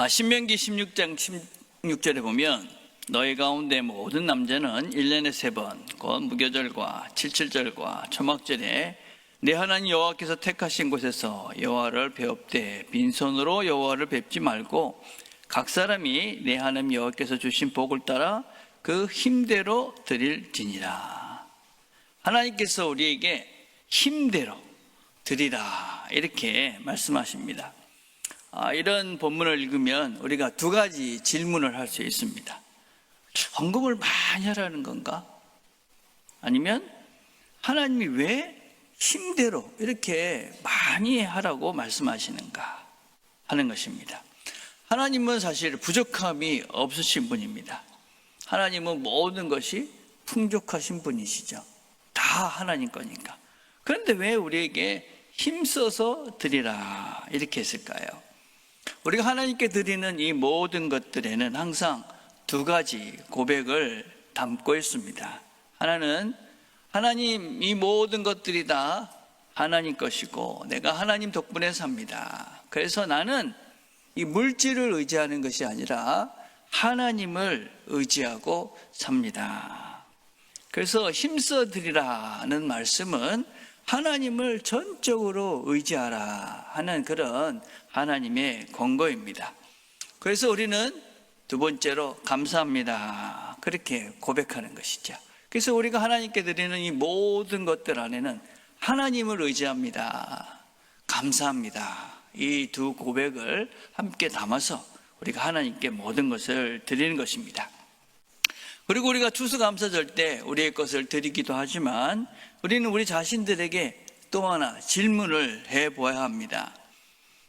아, 신명기 16장 16절에 보면 너희 가운데 모든 남자는 1년에 세 번, 곧 무교절과 칠칠절과 초막절에 내 하나님 여호와께서 택하신 곳에서 여호와를 배웁되 빈손으로 여호와를 뵙지 말고 각 사람이 내 하나님 여호와께서 주신 복을 따라 그 힘대로 드릴지니라. 하나님께서 우리에게 힘대로 드리라 이렇게 말씀하십니다. 아, 이런 본문을 읽으면 우리가 두 가지 질문을 할 수 있습니다. 헌금을 많이 하라는 건가? 아니면 하나님이 왜 힘대로 이렇게 많이 하라고 말씀하시는가 하는 것입니다. 하나님은 사실 부족함이 없으신 분입니다. 하나님은 모든 것이 풍족하신 분이시죠. 다 하나님 거니까. 그런데 왜 우리에게 힘써서 드리라 이렇게 했을까요? 우리가 하나님께 드리는 이 모든 것들에는 항상 두 가지 고백을 담고 있습니다. 하나는 하나님 이 모든 것들이 다 하나님 것이고 내가 하나님 덕분에 삽니다. 그래서 나는 이 물질을 의지하는 것이 아니라 하나님을 의지하고 삽니다. 그래서 힘써 드리라는 말씀은 하나님을 전적으로 의지하라 하는 그런 하나님의 권고입니다. 그래서 우리는 두 번째로 감사합니다. 그렇게 고백하는 것이죠. 그래서 우리가 하나님께 드리는 이 모든 것들 안에는 하나님을 의지합니다. 감사합니다. 이 두 고백을 함께 담아서 우리가 하나님께 모든 것을 드리는 것입니다. 그리고 우리가 추수감사절 때 우리의 것을 드리기도 하지만 우리는 우리 자신들에게 또 하나 질문을 해 보아야 합니다.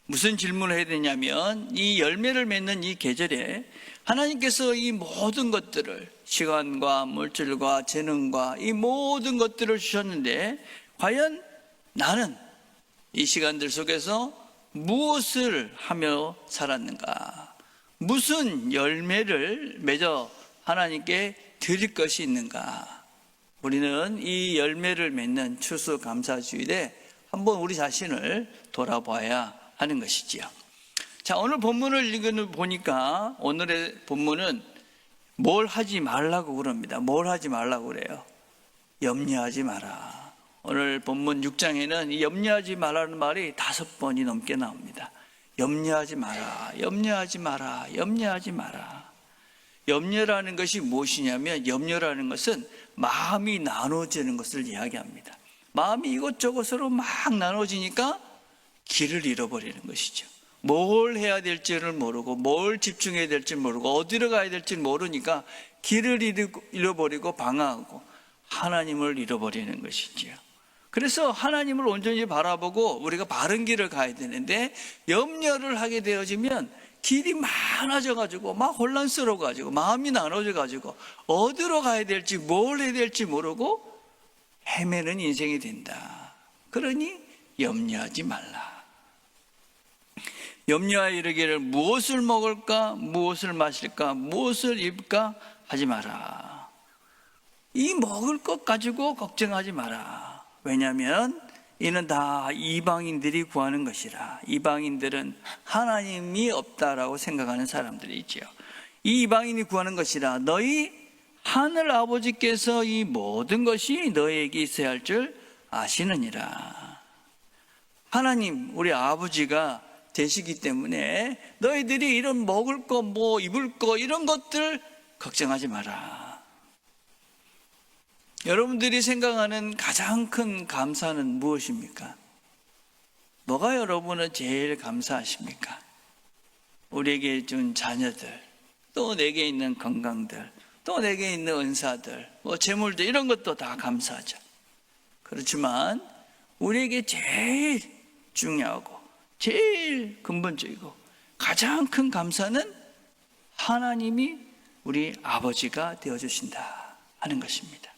무슨 질문을 해야 되냐면 이 열매를 맺는 이 계절에 하나님께서 이 모든 것들을 시간과 물질과 재능과 이 모든 것들을 주셨는데 과연 나는 이 시간들 속에서 무엇을 하며 살았는가? 무슨 열매를 맺어 하나님께 드릴 것이 있는가? 우리는 이 열매를 맺는 추수 감사주일에 한번 우리 자신을 돌아봐야 하는 것이지요. 자, 오늘 본문을 읽는 보니까 오늘의 본문은 뭘 하지 말라고 그럽니다. 뭘 하지 말라고 그래요. 염려하지 마라. 오늘 본문 6장에는 이 염려하지 마라는 말이 다섯 번이 넘게 나옵니다. 염려하지 마라. 염려하지 마라. 염려하지 마라. 염려라는 것이 무엇이냐면 염려라는 것은 마음이 나눠지는 것을 이야기합니다. 마음이 이것저것으로 막 나눠지니까 길을 잃어버리는 것이죠. 뭘 해야 될지를 모르고 뭘 집중해야 될지 모르고 어디로 가야 될지 모르니까 길을 잃어버리고 방황하고 하나님을 잃어버리는 것이지요. 그래서 하나님을 온전히 바라보고 우리가 바른 길을 가야 되는데 염려를 하게 되어지면 길이 많아져 가지고 막 혼란스러워 가지고 마음이 나눠져 가지고 어디로 가야 될지 뭘 해야 될지 모르고 헤매는 인생이 된다. 그러니 염려하지 말라. 염려하여 이르기를 무엇을 먹을까, 무엇을 마실까, 무엇을 입을까 하지 마라. 이 먹을 것 가지고 걱정하지 마라. 왜냐하면 이는 다 이방인들이 구하는 것이라. 이방인들은 하나님이 없다라고 생각하는 사람들이 있지요. 이 이방인이 구하는 것이라. 너희 하늘 아버지께서 이 모든 것이 너희에게 있어야 할 줄 아시느니라. 하나님, 우리 아버지가 되시기 때문에 너희들이 이런 먹을 거, 뭐 입을 거, 이런 것들 걱정하지 마라. 여러분들이 생각하는 가장 큰 감사는 무엇입니까? 뭐가 여러분은 제일 감사하십니까? 우리에게 준 자녀들, 또 내게 있는 건강들, 또 내게 있는 은사들, 뭐 재물들 이런 것도 다 감사하죠. 그렇지만 우리에게 제일 중요하고 제일 근본적이고 가장 큰 감사는 하나님이 우리 아버지가 되어 주신다 하는 것입니다.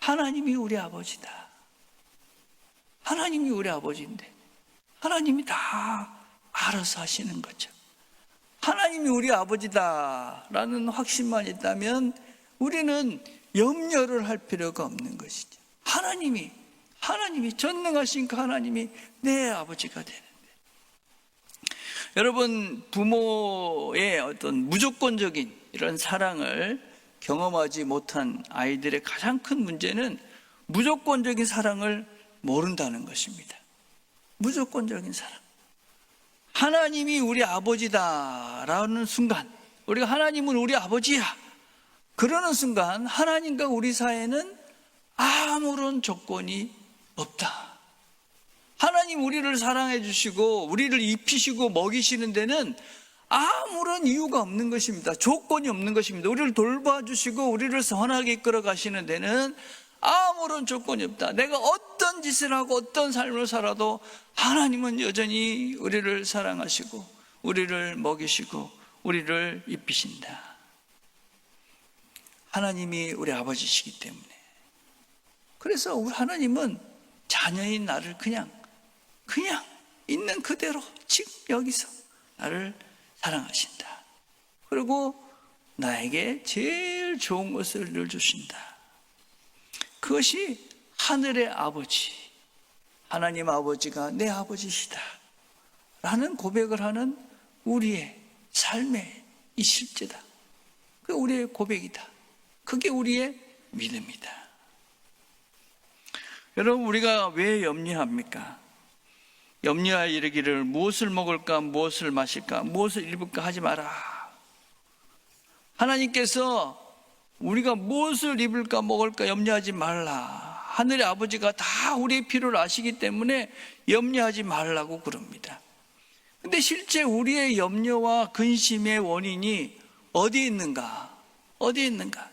하나님이 우리 아버지다. 하나님이 우리 아버지인데 하나님이 다 알아서 하시는 거죠. 하나님이 우리 아버지다라는 확신만 있다면 우리는 염려를 할 필요가 없는 것이죠. 하나님이 하나님이 전능하신 그 하나님이 내 아버지가 되는데 여러분 부모의 어떤 무조건적인 이런 사랑을 경험하지 못한 아이들의 가장 큰 문제는 무조건적인 사랑을 모른다는 것입니다. 무조건적인 사랑. 하나님이 우리 아버지다라는 순간, 우리가 하나님은 우리 아버지야. 그러는 순간 하나님과 우리 사이에는 아무런 조건이 없다. 하나님 우리를 사랑해 주시고 우리를 입히시고 먹이시는 데는 아무런 이유가 없는 것입니다. 조건이 없는 것입니다. 우리를 돌봐주시고 우리를 선하게 이끌어 가시는 데는 아무런 조건이 없다. 내가 어떤 짓을 하고 어떤 삶을 살아도 하나님은 여전히 우리를 사랑하시고 우리를 먹이시고 우리를 입히신다. 하나님이 우리 아버지시기 때문에. 그래서 우리 하나님은 자녀인 나를 그냥 그냥 있는 그대로 지금 여기서 나를 사랑하신다. 그리고 나에게 제일 좋은 것을 늘 주신다. 그것이 하늘의 아버지, 하나님 아버지가 내 아버지시다. 라는 고백을 하는 우리의 삶의 이 실제다. 그 우리의 고백이다. 그게 우리의 믿음이다. 여러분, 우리가 왜 염려합니까? 염려하여 이르기를 무엇을 먹을까, 무엇을 마실까, 무엇을 입을까 하지 마라. 하나님께서 우리가 무엇을 입을까, 먹을까 염려하지 말라. 하늘의 아버지가 다 우리의 필요를 아시기 때문에 염려하지 말라고 그럽니다. 근데 실제 우리의 염려와 근심의 원인이 어디에 있는가? 어디에 있는가?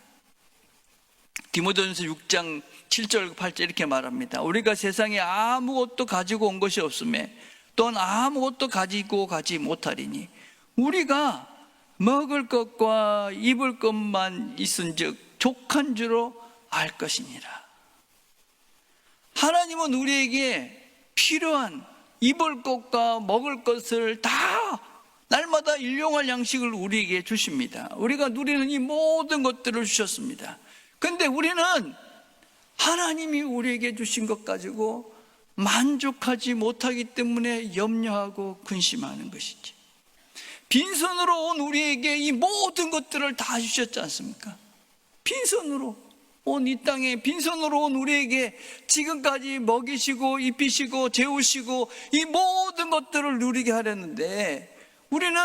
디모데전서 6장 7절 8절 이렇게 말합니다. 우리가 세상에 아무것도 가지고 온 것이 없음에 또는 아무것도 가지고 가지 못하리니 우리가 먹을 것과 입을 것만 있은즉 족한 줄로 알 것이니라. 하나님은 우리에게 필요한 입을 것과 먹을 것을 다 날마다 일용할 양식을 우리에게 주십니다. 우리가 누리는 이 모든 것들을 주셨습니다. 근데 우리는 하나님이 우리에게 주신 것 가지고 만족하지 못하기 때문에 염려하고 근심하는 것이지. 빈손으로 온 우리에게 이 모든 것들을 다 주셨지 않습니까? 빈손으로 온 이 땅에 빈손으로 온 우리에게 지금까지 먹이시고 입히시고 재우시고 이 모든 것들을 누리게 하렸는데 우리는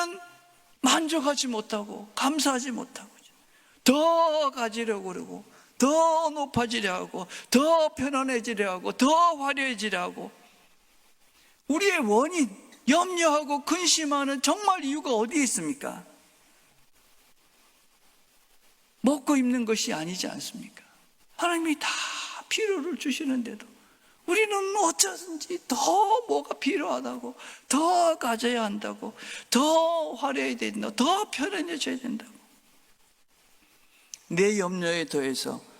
만족하지 못하고 감사하지 못하고 더 가지려고 그러고 더 높아지려 하고 더 편안해지려 하고 더 화려해지려 하고 우리의 원인 염려하고 근심하는 정말 이유가 어디에 있습니까? 먹고 입는 것이 아니지 않습니까? 하나님이 다 필요를 주시는데도 우리는 어쩌든지 더 뭐가 필요하다고 더 가져야 한다고 더 화려해야 된다 더 편안해져야 된다고 내 염려에 더해서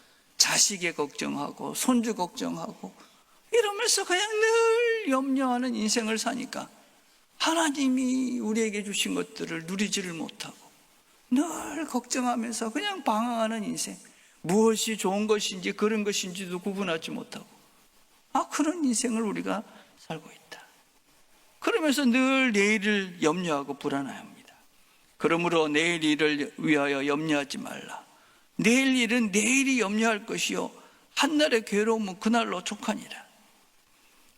자식의 걱정하고 손주 걱정하고 이러면서 그냥 늘 염려하는 인생을 사니까 하나님이 우리에게 주신 것들을 누리지를 못하고 늘 걱정하면서 그냥 방황하는 인생. 무엇이 좋은 것인지 그런 것인지도 구분하지 못하고. 아 그런 인생을 우리가 살고 있다. 그러면서 늘 내일을 염려하고 불안해합니다. 그러므로 내일 일을 위하여 염려하지 말라 내일 일은 내일이 염려할 것이요. 한날의 괴로움은 그날로 족하니라.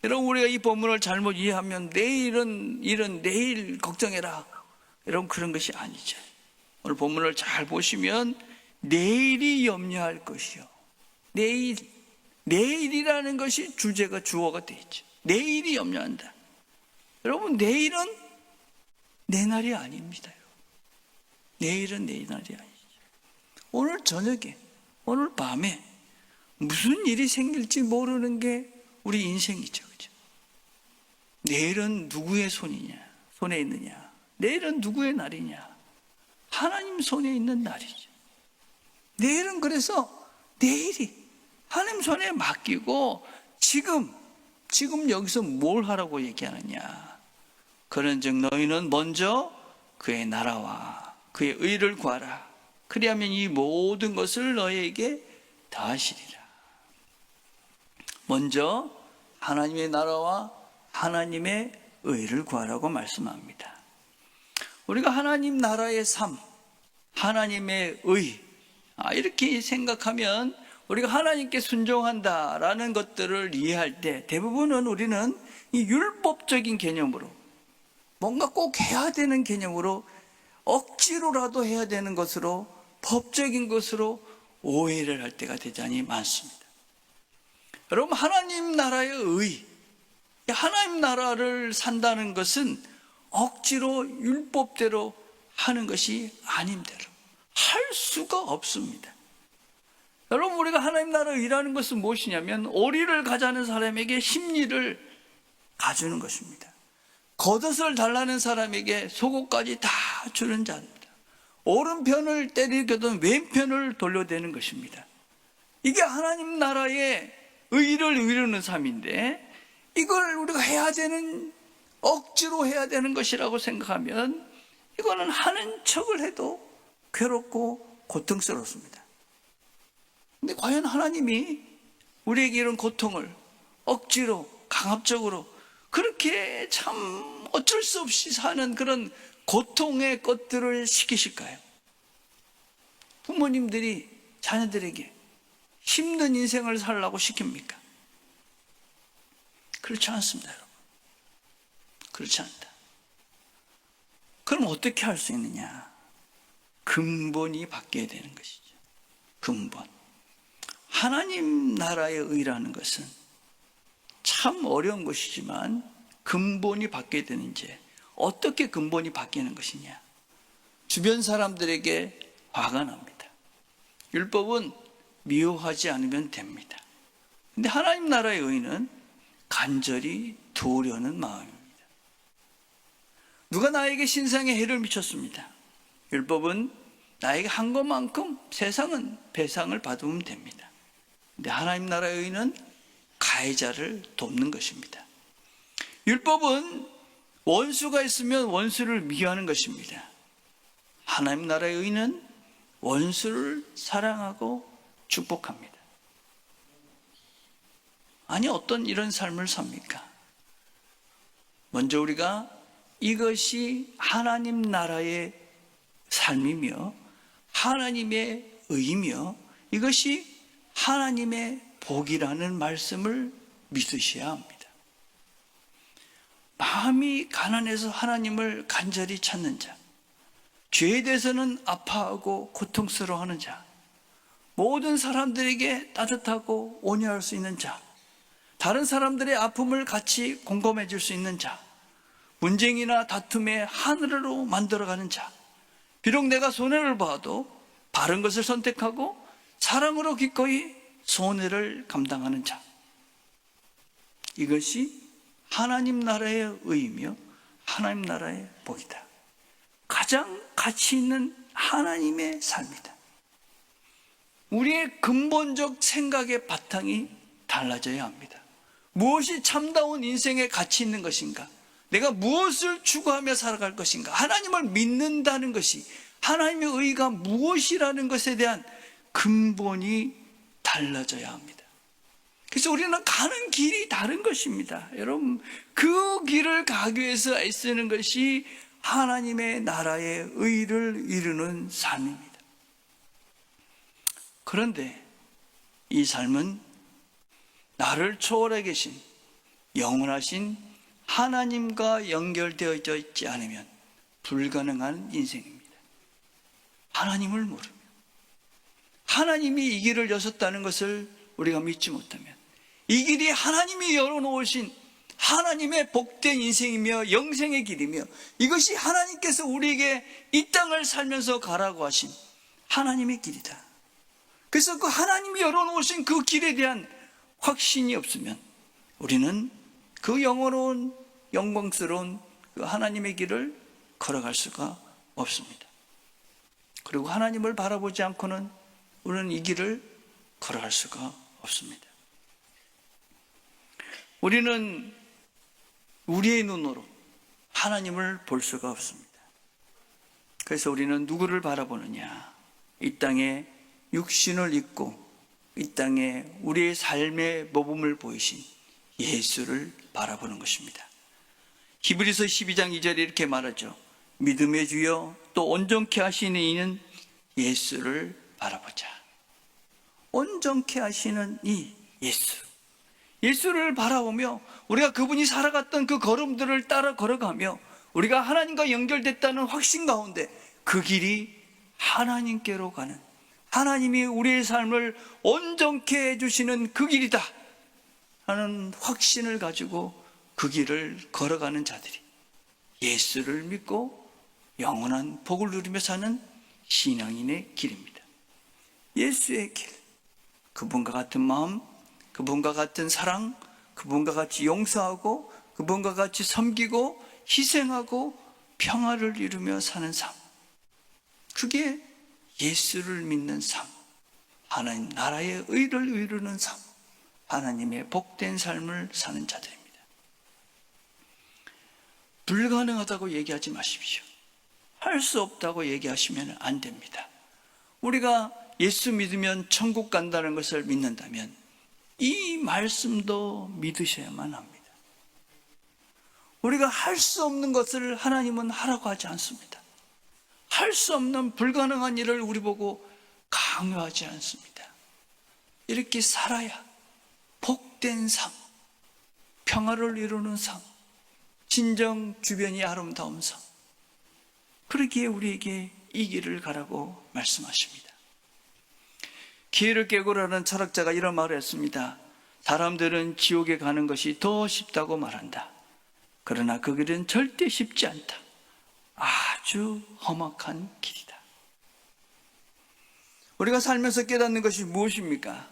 여러분 우리가 이 본문을 잘못 이해하면 내일은 일은 내일 걱정해라. 여러분 그런 것이 아니죠. 오늘 본문을 잘 보시면 내일이 염려할 것이요. 내일 내일이라는 것이 주제가 주어가 되어 있죠. 내일이 염려한다. 여러분 내일은 내 날이 아닙니다. 내일은 내 날이 아니죠 오늘 저녁에 오늘 밤에 무슨 일이 생길지 모르는 게 우리 인생이죠. 그죠? 내일은 누구의 손이냐? 손에 있느냐? 내일은 누구의 날이냐? 하나님 손에 있는 날이죠. 내일은 그래서 내일이 하나님 손에 맡기고 지금 지금 여기서 뭘 하라고 얘기하느냐? 그런즉 너희는 먼저 그의 나라와 그의 의를 구하라. 그리하면 이 모든 것을 너희에게 다하시리라. 먼저 하나님의 나라와 하나님의 의를 구하라고 말씀합니다. 우리가 하나님 나라의 삶, 하나님의 의, 아, 이렇게 생각하면 우리가 하나님께 순종한다라는 것들을 이해할 때 대부분은 우리는 이 율법적인 개념으로 뭔가 꼭 해야 되는 개념으로 억지로라도 해야 되는 것으로 법적인 것으로 오해를 할 때가 대단히 많습니다. 여러분, 하나님 나라의 의, 하나님 나라를 산다는 것은 억지로 율법대로 하는 것이 아님대로 할 수가 없습니다. 여러분, 우리가 하나님 나라의 의라는 것은 무엇이냐면 오리를 가자는 사람에게 심리를 가주는 것입니다. 겉옷을 달라는 사람에게 속옷까지 다 주는 자입니다. 오른편을 때리거든 왼편을 돌려대는 것입니다. 이게 하나님 나라의 의를 이루는 삶인데 이걸 우리가 해야 되는 억지로 해야 되는 것이라고 생각하면 이거는 하는 척을 해도 괴롭고 고통스럽습니다. 근데 과연 하나님이 우리에게 이런 고통을 억지로 강압적으로 그렇게 참 어쩔 수 없이 사는 그런 고통의 것들을 시키실까요? 부모님들이 자녀들에게 힘든 인생을 살라고 시킵니까? 그렇지 않습니다, 여러분. 그렇지 않다. 그럼 어떻게 할 수 있느냐? 근본이 바뀌어야 되는 것이죠. 근본. 하나님 나라의 의라는 것은 참 어려운 것이지만 근본이 바뀌어야 되는지 어떻게 근본이 바뀌는 것이냐? 주변 사람들에게 화가 납니다. 율법은 미워하지 않으면 됩니다. 근데 하나님 나라의 의는 간절히 도우려는 마음입니다. 누가 나에게 신상에 해를 미쳤습니다. 율법은 나에게 한 것만큼 세상은 배상을 받으면 됩니다. 근데 하나님 나라의 의는 가해자를 돕는 것입니다. 율법은 원수가 있으면 원수를 미워하는 것입니다. 하나님 나라의 의는 원수를 사랑하고 축복합니다. 아니, 어떤 이런 삶을 삽니까? 먼저 우리가 이것이 하나님 나라의 삶이며 하나님의 의이며 이것이 하나님의 복이라는 말씀을 믿으셔야 합니다. 마음이 가난해서 하나님을 간절히 찾는 자, 죄에 대해서는 아파하고 고통스러워하는 자, 모든 사람들에게 따뜻하고 온유할 수 있는 자, 다른 사람들의 아픔을 같이 공감해 줄 수 있는 자, 분쟁이나 다툼에 하늘으로 만들어가는 자, 비록 내가 손해를 봐도 바른 것을 선택하고 사랑으로 기꺼이 손해를 감당하는 자. 이것이 하나님 나라의 의이며 하나님 나라의 복이다. 가장 가치 있는 하나님의 삶이다. 우리의 근본적 생각의 바탕이 달라져야 합니다. 무엇이 참다운 인생의 가치 있는 것인가? 내가 무엇을 추구하며 살아갈 것인가? 하나님을 믿는다는 것이 하나님의 의가 무엇이라는 것에 대한 근본이 달라져야 합니다. 그래서 우리는 가는 길이 다른 것입니다. 여러분, 그 길을 가기 위해서 애쓰는 것이 하나님의 나라의 의를 이루는 삶입니다. 그런데 이 삶은 나를 초월해 계신 영원하신 하나님과 연결되어져 있지 않으면 불가능한 인생입니다. 하나님을 모르며 하나님이 이 길을 여셨다는 것을 우리가 믿지 못하면 이 길이 하나님이 열어놓으신 하나님의 복된 인생이며 영생의 길이며 이것이 하나님께서 우리에게 이 땅을 살면서 가라고 하신 하나님의 길이다. 그래서 그 하나님이 열어놓으신 그 길에 대한 확신이 없으면 우리는 그 영원로운 영광스러운 그 하나님의 길을 걸어갈 수가 없습니다. 그리고 하나님을 바라보지 않고는 우리는 이 길을 걸어갈 수가 없습니다. 우리는 우리의 눈으로 하나님을 볼 수가 없습니다. 그래서 우리는 누구를 바라보느냐? 이 땅에 육신을 입고 이 땅에 우리의 삶의 모범을 보이신 예수를 바라보는 것입니다. 히브리서 12장 2절에 이렇게 말하죠. 믿음의 주여 또 온전케 하시는 이는 예수를 바라보자. 온전케 하시는 이 예수. 예수를 바라보며 우리가 그분이 살아갔던 그 걸음들을 따라 걸어가며 우리가 하나님과 연결됐다는 확신 가운데 그 길이 하나님께로 가는 하나님이 우리의 삶을 온전케 해주시는 그 길이다 하는 확신을 가지고 그 길을 걸어가는 자들이 예수를 믿고 영원한 복을 누리며 사는 신앙인의 길입니다. 예수의 길. 그분과 같은 마음, 그분과 같은 사랑, 그분과 같이 용서하고, 그분과 같이 섬기고, 희생하고, 평화를 이루며 사는 삶. 그게 예수를 믿는 삶. 하나님 나라의 의를 이루는 삶. 하나님의 복된 삶을 사는 자들입니다. 불가능하다고 얘기하지 마십시오. 할 수 없다고 얘기하시면 안 됩니다. 우리가 예수 믿으면 천국 간다는 것을 믿는다면 이 말씀도 믿으셔야만 합니다. 우리가 할 수 없는 것을 하나님은 하라고 하지 않습니다. 할 수 없는 불가능한 일을 우리 보고 강요하지 않습니다. 이렇게 살아야 복된 삶, 평화를 이루는 삶, 진정 주변이 아름다운 삶. 그러기에 우리에게 이 길을 가라고 말씀하십니다. 기회를 깨고라는 철학자가 이런 말을 했습니다. 사람들은 지옥에 가는 것이 더 쉽다고 말한다. 그러나 그 길은 절대 쉽지 않다. 아주 험악한 길이다. 우리가 살면서 깨닫는 것이 무엇입니까?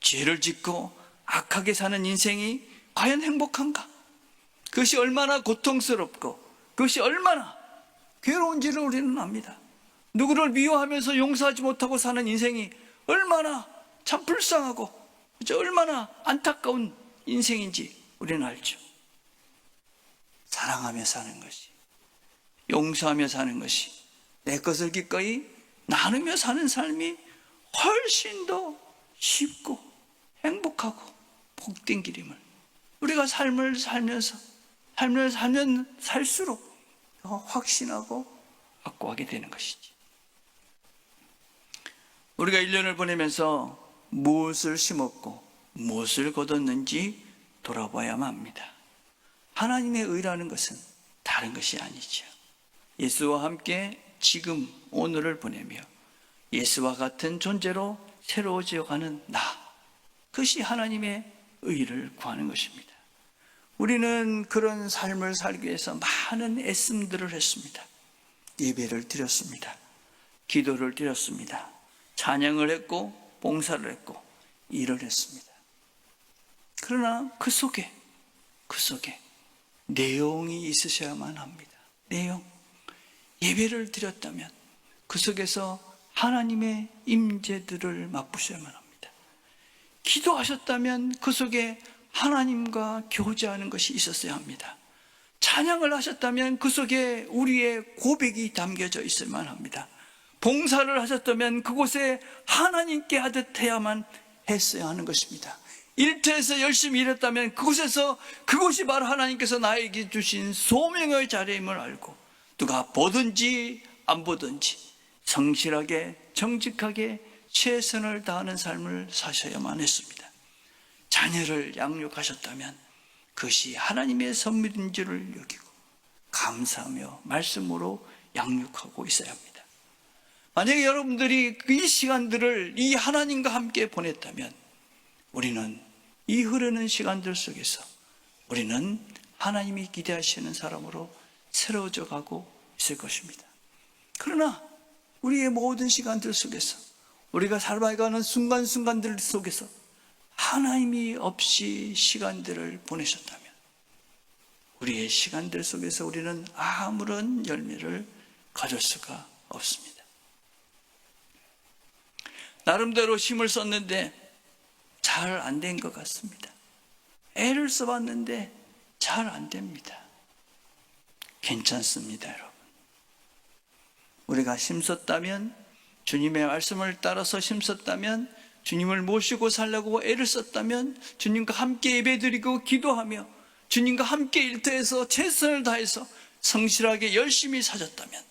죄를 짓고 악하게 사는 인생이 과연 행복한가? 그것이 얼마나 고통스럽고 그것이 얼마나 괴로운지를 우리는 압니다. 누구를 미워하면서 용서하지 못하고 사는 인생이 얼마나 참 불쌍하고 얼마나 안타까운 인생인지 우리는 알죠. 사랑하며 사는 것이 용서하며 사는 것이 내 것을 기꺼이 나누며 사는 삶이 훨씬 더 쉽고 행복하고 복된 길임을 우리가 삶을 살면서 삶을 살면 살수록 더 확신하고 확고하게 되는 것이지. 우리가 1년을 보내면서 무엇을 심었고 무엇을 거뒀는지 돌아봐야만 합니다. 하나님의 의라는 것은 다른 것이 아니죠. 예수와 함께 지금 오늘을 보내며 예수와 같은 존재로 새로워져 가는 나. 그것이 하나님의 의를 구하는 것입니다. 우리는 그런 삶을 살기 위해서 많은 애씀들을 했습니다. 예배를 드렸습니다. 기도를 드렸습니다. 찬양을 했고, 봉사를 했고, 일을 했습니다. 그러나 그 속에, 그 속에 내용이 있으셔야만 합니다. 내용. 예배를 드렸다면 그 속에서 하나님의 임재들을 맛보셔야만 합니다. 기도하셨다면 그 속에 하나님과 교제하는 것이 있었어야 합니다. 찬양을 하셨다면 그 속에 우리의 고백이 담겨져 있을만 합니다. 봉사를 하셨다면 그곳에 하나님께 하듯 해야만 했어야 하는 것입니다. 일터에서 열심히 일했다면 그곳에서 그곳이 바로 하나님께서 나에게 주신 소명의 자리임을 알고 누가 보든지 안 보든지 성실하게 정직하게 최선을 다하는 삶을 사셔야만 했습니다. 자녀를 양육하셨다면 그것이 하나님의 선물인 줄을 여기고 감사하며 말씀으로 양육하고 있어야 합니다. 만약에 여러분들이 이 시간들을 이 하나님과 함께 보냈다면 우리는 이 흐르는 시간들 속에서 우리는 하나님이 기대하시는 사람으로 새로워져 가고 있을 것입니다. 그러나 우리의 모든 시간들 속에서 우리가 살아가는 순간순간들 속에서 하나님이 없이 시간들을 보내셨다면 우리의 시간들 속에서 우리는 아무런 열매를 가질 수가 없습니다. 나름대로 힘을 썼는데 잘 안 된 것 같습니다. 애를 써봤는데 잘 안 됩니다. 괜찮습니다, 여러분. 우리가 힘썼다면, 주님의 말씀을 따라서 힘썼다면, 주님을 모시고 살려고 애를 썼다면, 주님과 함께 예배드리고 기도하며, 주님과 함께 일터에서 최선을 다해서 성실하게 열심히 사셨다면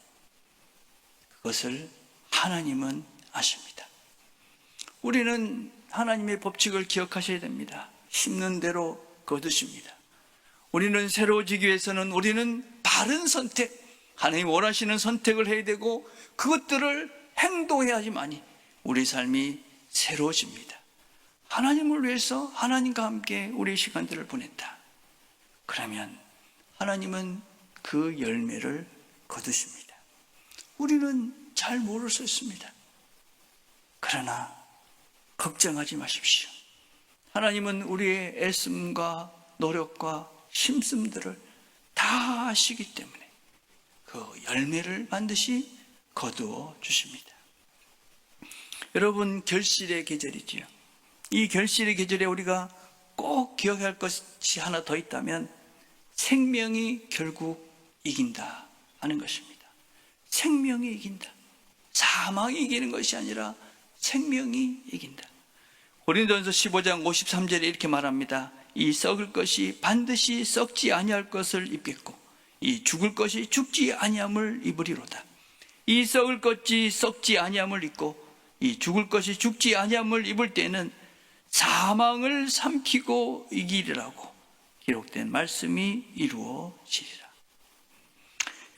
그것을 하나님은 아십니다. 우리는 하나님의 법칙을 기억하셔야 됩니다. 심는 대로 거두십니다. 우리는 새로워지기 위해서는 우리는 바른 선택, 하나님 원하시는 선택을 해야 되고 그것들을 행동해야지만이 우리 삶이 새로워집니다. 하나님을 위해서 하나님과 함께 우리의 시간들을 보냈다. 그러면 하나님은 그 열매를 거두십니다. 우리는 잘 모를 수 있습니다. 그러나 걱정하지 마십시오. 하나님은 우리의 애씀과 노력과 심씀들을 다 아시기 때문에 그 열매를 반드시 거두어 주십니다. 여러분 결실의 계절이지요. 이 결실의 계절에 우리가 꼭 기억할 것이 하나 더 있다면 생명이 결국 이긴다 하는 것입니다. 생명이 이긴다. 사망이 이기는 것이 아니라 생명이 이긴다. 고린도전서 15장 53절에 이렇게 말합니다. 이 썩을 것이 반드시 썩지 아니할 것을 입겠고 이 죽을 것이 죽지 아니함을 입으리로다. 이 썩을 것이 썩지 아니함을 입고 이 죽을 것이 죽지 아니함을 입을 때는 사망을 삼키고 이기리라고 기록된 말씀이 이루어지리라.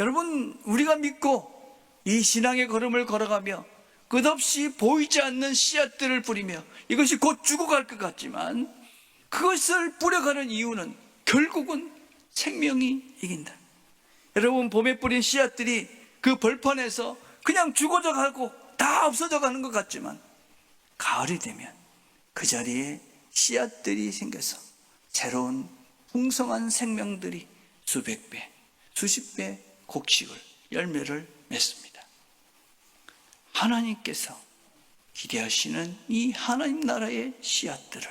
여러분 우리가 믿고 이 신앙의 걸음을 걸어가며 끝없이 보이지 않는 씨앗들을 뿌리며 이것이 곧 죽어갈 것 같지만 그것을 뿌려가는 이유는 결국은 생명이 이긴다. 여러분 봄에 뿌린 씨앗들이 그 벌판에서 그냥 죽어져 가고 다 없어져 가는 것 같지만 가을이 되면 그 자리에 씨앗들이 생겨서 새로운 풍성한 생명들이 수백 배, 수십 배 곡식을 열매를 맺습니다. 하나님께서 기대하시는 이 하나님 나라의 씨앗들을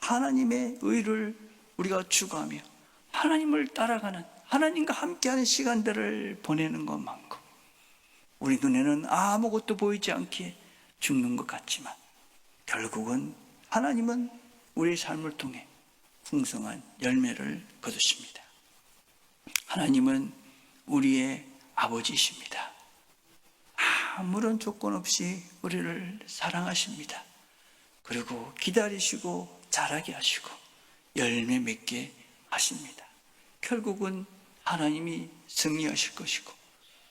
하나님의 의를 우리가 추구하며 하나님을 따라가는 하나님과 함께하는 시간들을 보내는 것만큼 우리 눈에는 아무것도 보이지 않기에 죽는 것 같지만 결국은 하나님은 우리의 삶을 통해 풍성한 열매를 거두십니다. 하나님은 우리의 아버지이십니다. 아무런 조건 없이 우리를 사랑하십니다. 그리고 기다리시고 자라게 하시고 열매 맺게 하십니다. 결국은 하나님이 승리하실 것이고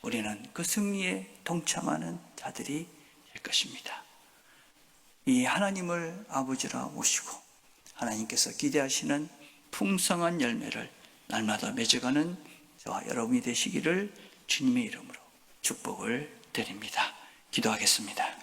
우리는 그 승리에 동참하는 자들이 될 것입니다. 이 하나님을 아버지라 모시고 하나님께서 기대하시는 풍성한 열매를 날마다 맺어가는 저와 여러분이 되시기를 주님의 이름으로 축복을 드립니다. 기도하겠습니다.